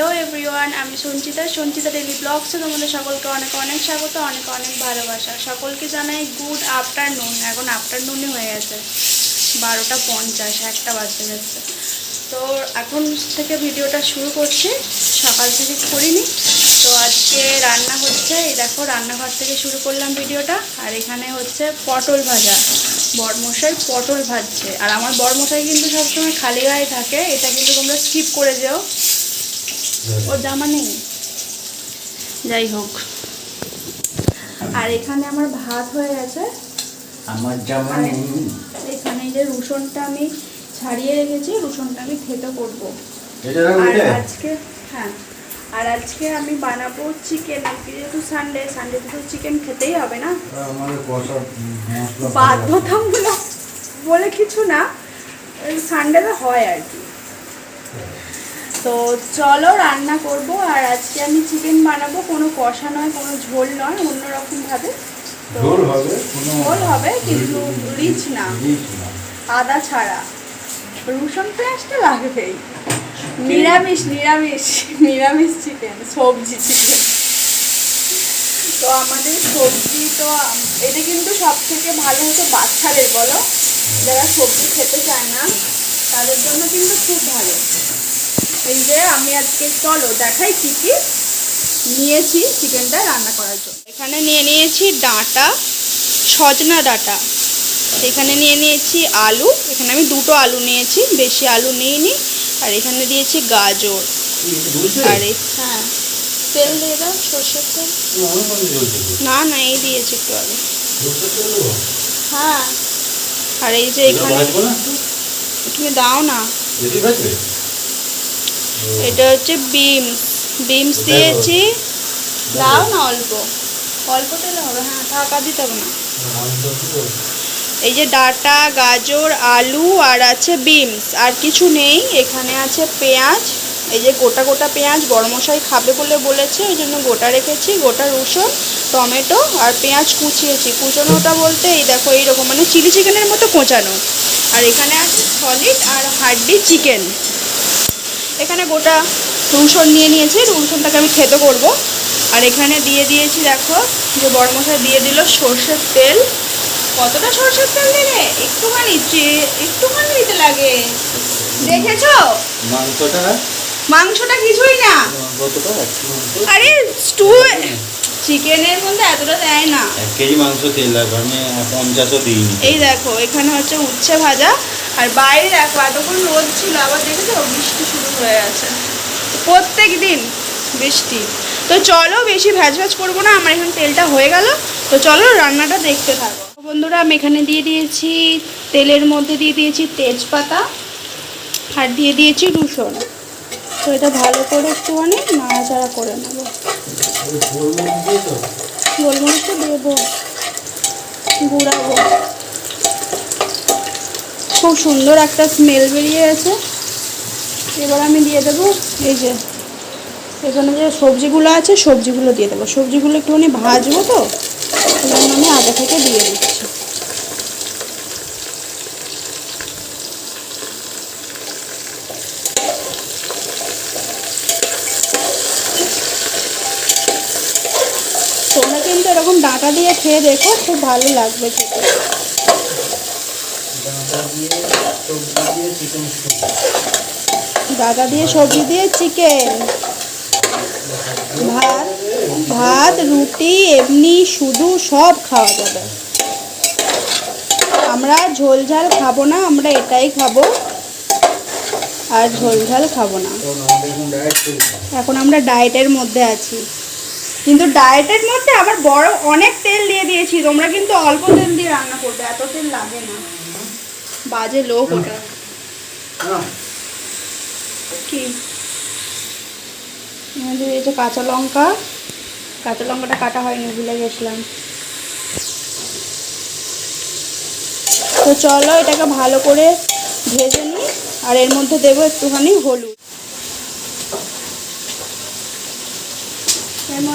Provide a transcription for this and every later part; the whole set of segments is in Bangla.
হ্যালো এভরিওয়ান আমি সঞ্চিতা। সঞ্চিতা ডেলি ব্লগসে তোমাদের সকলকে অনেক অনেক স্বাগত, অনেক অনেক ভালোবাসা। সকলকে জানাই গুড আফটারনুন এখন আফটারনুনই হয়ে গেছে। বারোটা পঞ্চাশ, একটা বাজতে যাচ্ছে। তো এখন থেকে ভিডিওটা শুরু করছি। সকাল থেকে করিনি। তো আজকে রান্না হচ্ছে, এই দেখো রান্নাঘর থেকে শুরু করলাম ভিডিওটা। আর এখানে হচ্ছে পটল ভাজা। বরমশাই পটল ভাজছে। আর আমার বরমশাই কিন্তু সবসময় খালি গায়ে থাকে, এটা কিন্তু তোমরা স্কিপ করে যেও। ওর জামা নেই? যাই হোক। আর এখানে আমার ভাত হয়ে গেছে। আমার জামা নেই। এখানে যে রসুনটা আমি ছাড়িয়ে রেখেছি রসুনটা আমি খেতে করব। আর আজকে হ্যাঁ আর আজকে আমি বানাবো চিকেন আজকে যেহেতু সানডে সানডেতে তো চিকেন খেতেই হবে না? মশলা বাধ্যতামূলক বলে কিছু না সানডেতে হয় আর কি। তো চলো রান্না করব আর আজকে আমি চিকেন বানাবো। কোনো কষা নয় কোনো ঝোল নয় অন্যরকম ভাবে। তো ঝোল হবে ঝোল হবে কিন্তু রিচ না। আদা ছাড়া। রসুন পেঁয়াজটা লাগবেই। নিরামিষ নিরামিষ নিরামিষ চিকেন সবজি চিকেন তো আমাদের সবজি তো এটা কিন্তু সব থেকে ভালো হচ্ছে বাচ্চাদের বলো? যারা সবজি খেতে চায় না তাদের জন্য কিন্তু খুব ভালো। এই যে আমি আজকে চলো দেখাই কি কি নিয়েছি চিকেনটা রান্না করার জন্য। এখানে নিয়ে নিয়েছি ডাঁটা সজনা ডাঁটা। এখানে নিয়ে নিয়েছি আলু এখানে আমি দুটো আলু নিয়েছি বেশি আলু নিইনি। আর এখানে দিয়েছি গাজর। আর হ্যাঁ তেল দিয়ে দাও সর্ষের তেল। না না এই দিয়েছি একটু আগে? হ্যাঁ। আর এই যে এখানে? তুমি দাও না। এটা হচ্ছে বিমস। বিমস দিয়েছি। দাও। না অল্প। অল্প তেলে হবে। হ্যাঁ থাকা দিতে হবে না। এই যে ডাটা গাজর আলু আর আছে বিমস। আর কিছু নেই। এখানে আছে পেঁয়াজ। এই যে গোটা গোটা পেঁয়াজ বড়মশাই খাবে বলে বলেছে। ওই জন্য গোটা রেখেছি। গোটা রসুন টমেটো আর পেঁয়াজ কুচিয়েছি। কুচানোটা বলতে এই দেখো এইরকম। মানে চিলি চিকেনের মতো কোচানো। আর এখানে আছে সলিড আর হাড্ডি চিকেন। এখানে গোটা রসুন নিয়ে নিয়েছি রসুনটাকে আমি খেতে করব। আর এখানে দিয়ে দিয়েছি দেখো যে বড়মশাই দিয়ে দিল সর্ষের তেল। কতটা সর্ষের তেল দিলে একটুখানি একটুখানি দিতে লাগে। দেখেছ? মাংসটা? মাংসটা কিছুই না? আরে স্টু চিকেনের মধ্যে এতটা দেয় না। এক কেজি মাংস তেল লাগবে আমি পঞ্চাশও দিইনি। এই দেখো এখানে হচ্ছে উচ্ছে ভাজা আর বাইরে দেখো এতক্ষণ রোদ ছিল আবার দেখেছ বৃষ্টি শুরু হয়ে গেছে। প্রত্যেক দিন বৃষ্টি। তো চলো বেশি ভ্যাজ ভ্যাজ করব না আমার এখানে তেলটা হয়ে গেল। তো চলো রান্নাটা দেখতে থাকো। বন্ধুরা আমি এখানে দিয়ে দিয়েছি তেলের মধ্যে দিয়ে দিয়েছি তেজপাতা আর দিয়ে দিয়েছি রসুন। তো এটা ভালো করে একটুখানি নাড়াচাড়া করে নেব। গোলমরিচ তো দেবো, গুঁড়াবো। খুব সুন্দর একটা স্মেল বেরিয়ে গেছে এবার আমি দিয়ে দেবো এই যে, এখানে যে সবজিগুলো আছে সবজিগুলো দিয়ে দেবো। সবজিগুলো একটুখানি ভাজবো তো জন্য আমি আগে থেকে দিয়ে দিচ্ছি তোমরা কিন্তু এরকম ডাঁটা দিয়ে খেয়ে দেখো, খুব ভালো লাগবে খেতে। ডাঁটা দিয়ে সবজি দিয়ে চিকেন ভাত ভাত, রুটি, এমনি শুধু সব খাওয়া যাবে। আমরা ঝোল ঝাল খাব না, আমরা এটাই খাব। আর ঝোল ঝাল খাব না। এখন আমরা ডায়েটের মধ্যে আছি। কিন্তু ডায়েটের মধ্যে আবার বড় অনেক তেল দিয়ে দিয়েছি তোমরা কিন্তু অল্প তেল দিয়ে রান্না করবে এত তেল লাগে না। বাজে লোক ওটা। কি? আমাদের এই যে কাঁচা লঙ্কা কাঁচা লঙ্কাটা কাটা হয়নি ভুলে গেছিলাম। তো চলো এটাকে ভালো করে ভেজে নিই আর এর মধ্যে দেবো একটুখানি হলুদ।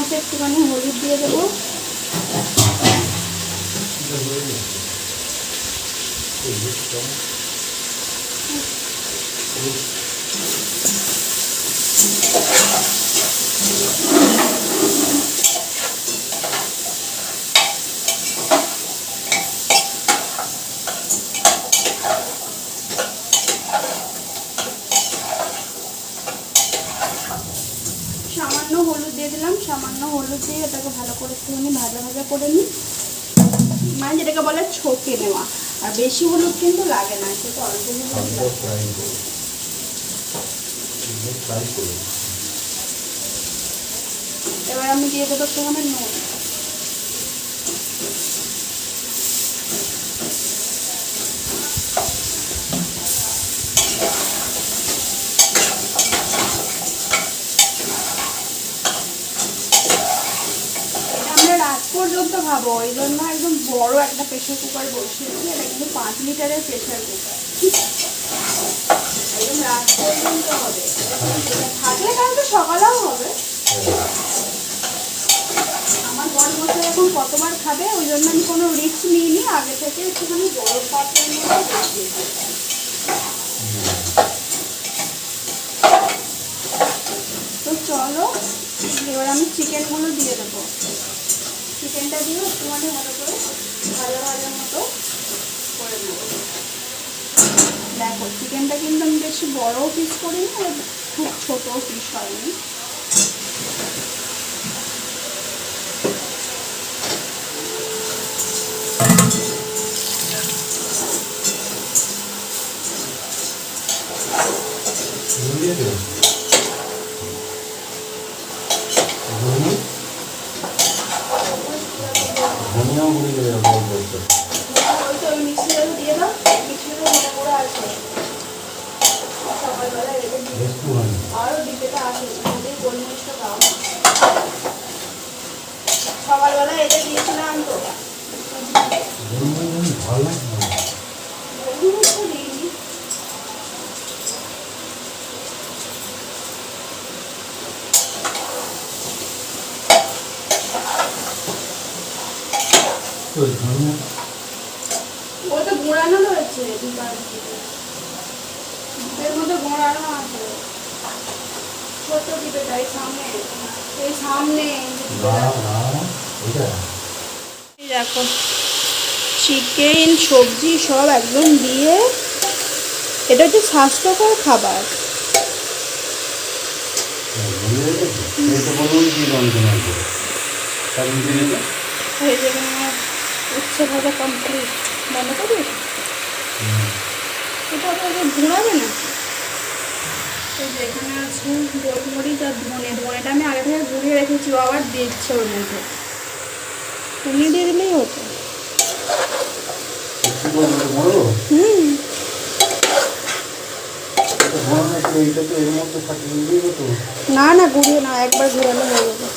মধ্যে একটুখানি হলুদ দিয়ে দেবো। সামান্য হলুদ দিয়ে দিলাম সামান্য দিয়ে এটাকে ভালো করে একটুখানি ভাজা ভাজা করে নিই। মানে যেটাকে বলে ছোকে নেওয়া। আর বেশি হলুদ কিন্তু লাগে না সেটা অল্প হলুদ এবার আমি দিয়ে দেবো একটুখানি নুন এটা আমরা রাত পর্যন্ত খাব ওই জন্য একদম বড় একটা প্রেশার কুকার বসিয়েছি এটা কিন্তু পাঁচ লিটারের প্রেশার কুকার একদম রাত পর্যন্ত হবে। থাকলে কালকে সকালেও হবে। আমার বড় মশাই এখন কতবার খাবে, ওই জন্য আমি কোনো রিস্ক নিইনি, আগে থেকে একটুখানি বড় পাত্রের মধ্যে বসিয়ে দিই। তো চলো, এবার আমি চিকেনগুলো দিয়ে দেবো। চিকেনটা দিয়ে একটুখানি ভালো করে ভাজা ভাজার মতো করে নেব দেখো, চিকেনটা কিন্তু আমি বেশি বড় পিস করিনি, আর খুব ছোট পিস হয়নি। দিয়ে দেবো ধনে ধনিয়াও গুঁড়ি দেবে অল্প অল্প করে। ওই তো ওই মিক্সিটা দিয়ে দাও মিক্সিটা মনে করে আছে সকালবেলা রেখে দিই একটু হয় আরও দিতেটা আসে ওদের গোলমরিচটা দাও সকালবেলা এটা দিয়েছিলাম তো। ভালো লাগছে না। গোলমরিচটা দিইনি ওই ধনিয়া ও তো গোড়ানো রয়েছে দুবার এর মধ্যে গোড়ানো আছে ছোট টিপেটা এই সামনে এই সামনে না না এটা এই দেখো চিকেন সবজি সব একদম দিয়ে এটা হচ্ছে স্বাস্থ্যকর খাবার। উচ্ছে ভাজা কমপ্লিট মনে করিস এটা আগে ঘুরাবে না? এই যে এখানে আছে গোলমরিচ আর ধনে ধনেটা আমি আগে থেকে ঘুরিয়ে রেখেছি ও আবার দিচ্ছে ওর মধ্যে। তুমি দিয়ে দিলেই হতো। হুম। না না ঘুরিয়ে না একবার ঘুরালে হয়ে যাবে।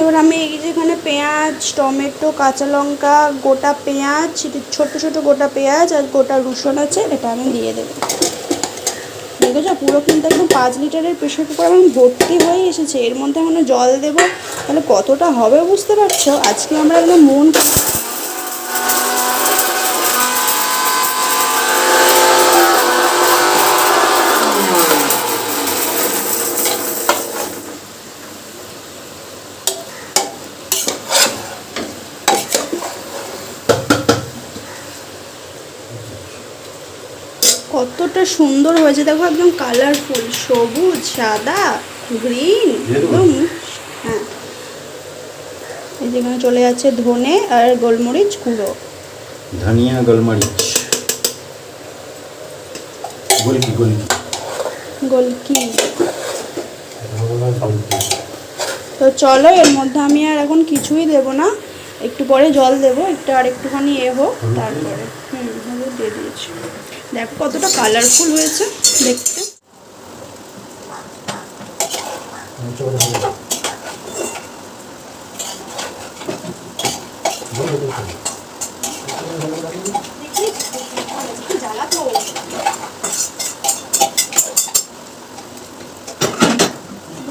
এবার আমি এই যে এখানে পেঁয়াজ, টমেটো, কাঁচা লঙ্কা, গোটা পেঁয়াজ ছোট ছোট গোটা পেঁয়াজ আর গোটা রসুন আছে, এটা আমি দিয়ে দেবো। দেখেছ? পুরো কিন্তু একদম পাঁচ লিটারের প্রেশার কুকার আমার ভর্তি হয়ে এসেছে। এর মধ্যে এখনও জল দেবো। তাহলে কতটা হবে বুঝতে পারছ? আজকে আমরা একদম মন কতটা সুন্দর হয়েছে। দেখো একদম কালারফুল সবুজ সাদা গ্রিন একদম হ্যাঁ। এই যেখানে চলে যাচ্ছে ধনে আর গোলমরিচ গুঁড়ো। ধনিয়া গোলমরিচ। গোলকি গোলকি। গোলকি। তো চলো এর মধ্যে আমি আর এখন কিছুই দেব না। একটু পরে জল দেবো একটু আর একটুখানি এ হোক তারপরে। হুম দিয়ে দিয়েছি। দেখো কতটা কালারফুল হয়েছে দেখতে। জ্বালা তো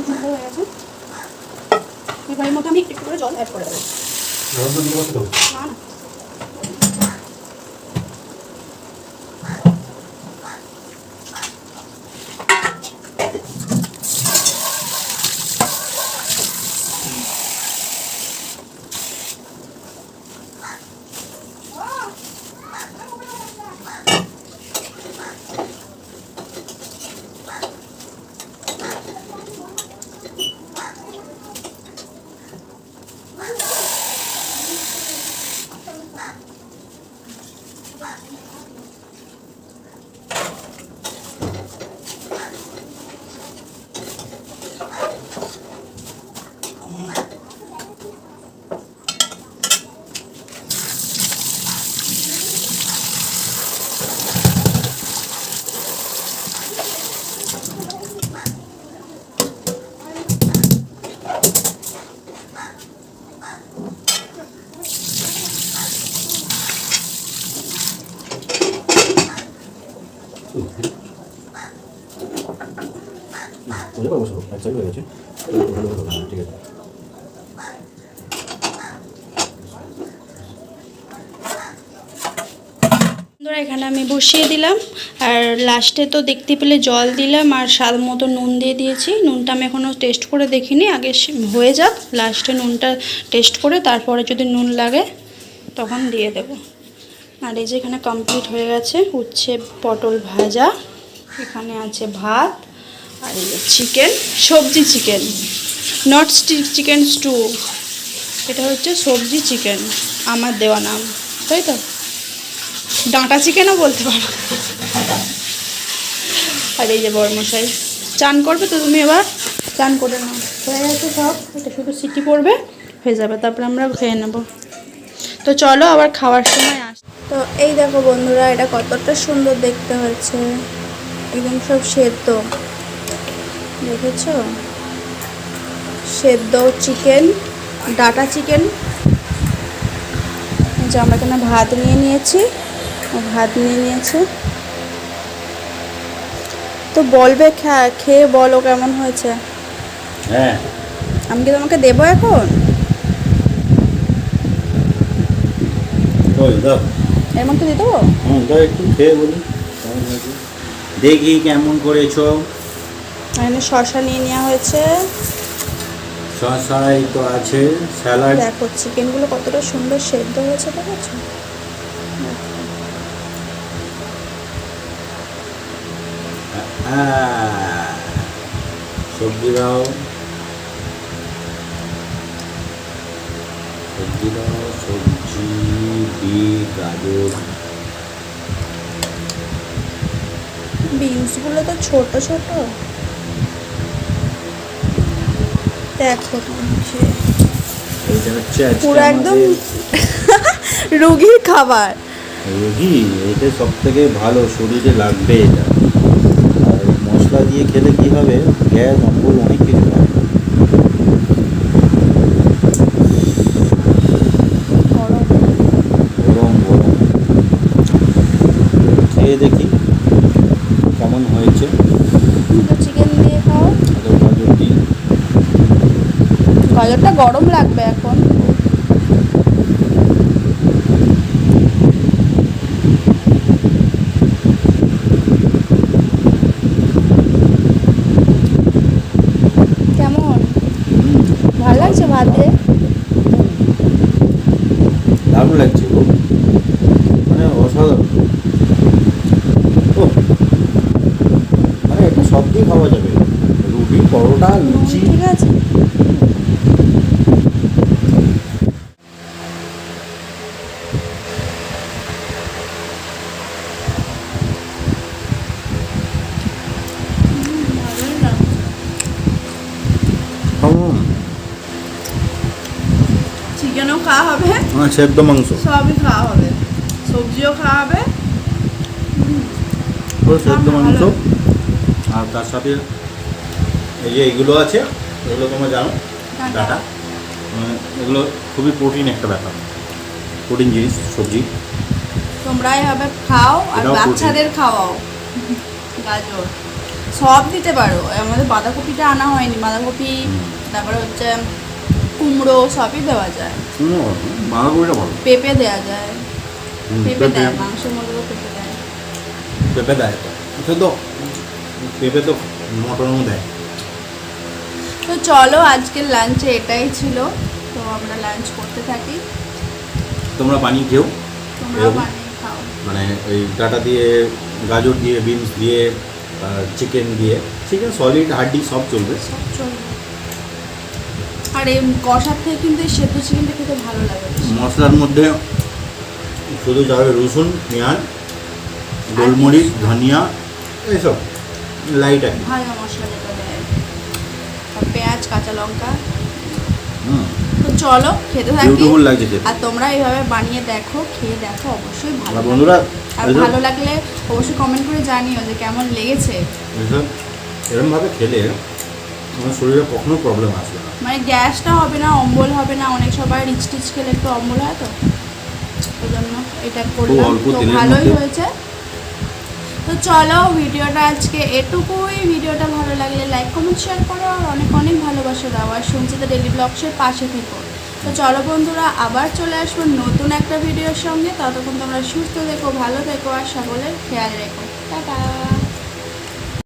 ভালো হয়ে গেছে এবার এর মধ্যে আমি একটু করে জল অ্যাড করে দেবো। না না বুঝতে হয়ে গেছে। ভালো ঠিক আছে এখানে আমি বসিয়ে দিলাম। আর লাস্টে তো দেখতে পেলে জল দিলাম আর স্বাদ মতো নুন দিয়ে দিয়েছি। নুনটা আমি এখনও টেস্ট করে দেখিনি। আগে হয়ে যাক লাস্টে নুনটা টেস্ট করে তারপরে যদি নুন লাগে, তখন দিয়ে দেব। আর এই যে এখানে কমপ্লিট হয়ে গেছে, উচ্ছে পটল ভাজা। এখানে আছে ভাত। আর চিকেন, সবজি chicken not stick chicken stew এটা হচ্ছে সবজি চিকেন, আমার দেওয়া নাম, তাই তো? ডাঁটা চিকেনও বলতে পারো। আর এই যে বড়মশাই, চান করবে তো তুমি এবার? চান করে নাও। হয়ে গেছে সব, এটা শুধু সিটি পড়বে হয়ে যাবে, তারপরে আমরা খেয়ে নেব। তো চলো আবার খাওয়ার সময় আস তো এই দেখো বন্ধুরা, এটা কতটা সুন্দর দেখতে হয়েছে। একদম সব সেদ্ধ। দেখেছ? সেদ্ধ চিকেন ডাটা চিকেন। যে আমরা এখানে ভাত নিয়ে নিয়েছি। ভাত নিয়ে নিয়েছে। তো বলবে খেয়ে বলো কেমন হয়েছে? হ্যাঁ। আমি কি তোমাকে দেবো এখন? এর মধ্যে দিয়ে দেবো? একটু খেয়ে বলি। দেখি কেমন করেছ। এখানে শশা নিয়ে নেওয়া হয়েছে। শশাই তো আছে স্যালাড। দেখো চিকেনগুলো কতটা সুন্দর সেদ্ধ হয়েছে দেখেছ? হ্যাঁ সবজি দাও। সবজি দাও সবজি বিট গাজর। বিনসগুলো তো ছোট ছোট। দেখো পুরো একদম রোগীর খাবার। রোগী এটা সব থেকে ভালো শরীরে লাগবে এটা। আর মশলা দিয়ে খেলে কি হবে? গ্যাস অম্বল অনেক কিছু হবে গরম গরম গরম খেয়ে দেখি কেমন হয়েছে চিকেন দিয়ে খাও আদর গাজর দিই গাজরটা গরম লাগবে এখন কেমন ভালো লাগছে ভাত দিয়ে দারুণ লাগছে গো মানে অসাধারণ ও মানে এটা সব দিয়ে খাওয়া যাবে রুটি পরোটা লুচি ঠিক আছে হুম চিকেনও খাওয়া হবে? হ্যাঁ সেদ্ধ মাংস। সবই খাওয়া হবে। সবজিও খাওয়া হবে। সেদ্ধ। মাংস। আর তার সাথে এই যে এগুলো আছে এগুলো তোমরা জানো ডাটা। ডাটা। মানে এগুলো খুবই প্রোটিন একটা ব্যাপার। প্রোটিন জিনিস সবজি। তোমরাই হবে খাও আর বাচ্চাদের খাওয়াও। গাজর। সব দিতে পারো। আমাদের বাঁধাকপিটা আনা হয়নি। বাঁধাকপি তারপরে হচ্ছে কুমড়ো সবই দেওয়া যায়। শুনো বাঁধাকপিটা ভালো। পেঁপে দেওয়া যায়। পেঁপে পেঁপে। দেয় মাংসের মধ্যে পেঁপে দেয়। পেঁপে দেয় তো। এটা তো পেঁপে তো মটনও দেয়। তো চলো আজকের লাঞ্চে এটাই ছিল। তো আমরা লাঞ্চ করতে থাকি। তোমরা? বানিয়ে খাও। মানে ওই ডাটা দিয়ে গাজর দিয়ে বিনস দিয়ে চিকেন দিয়ে। চিকেন সলিড হাড্ডি সব চলবে। সব চলবে। এই কষার থেকে কিন্তু এই সেদ্ধ চিকেনটা খেতে ভালো লাগে মশলার মধ্যে শুধু যাবে রসুন পেঁয়াজ গোলমরিচ ধনিয়া এইসব লাইট আর। ভাজা মশলা যেটা দেয়। পেঁয়াজ কাঁচা লঙ্কা। তো চলো খেতে থাকি। আর তোমরা এইভাবে বানিয়ে দেখো খেয়ে দেখো অবশ্যই ভালো বন্ধুরা আর ভালো লাগলে অবশ্যই কমেন্ট করে জানিও যে কেমন লেগেছে। এইসব এরমভাবে খেলে আমার শরীরে কখনো প্রবলেম আসবে না। মানে গ্যাসটা হবে না অম্বল হবে না অনেক সবাই রিচ টিচ খেলে একটু অম্বল হয় তো? ওই জন্য এটা করলাম। তো ভালোই। হয়েছে। তো চলো ভিডিওটা আজকে এটুকুই। ভিডিওটা ভালো লাগলে লাইক কমেন্ট শেয়ার করো। আর অনেক অনেক ভালোবাসা দাও। আর সঞ্চিতা ডেলি ব্লগসের পাশে থেকো। তো চলো বন্ধুরা আবার চলে আসব নতুন একটা ভিডিওর সঙ্গে। ততক্ষণ তোমরা সুস্থ থেকো ভালো থেকো আর সকলের খেয়াল রেখো। টাটা!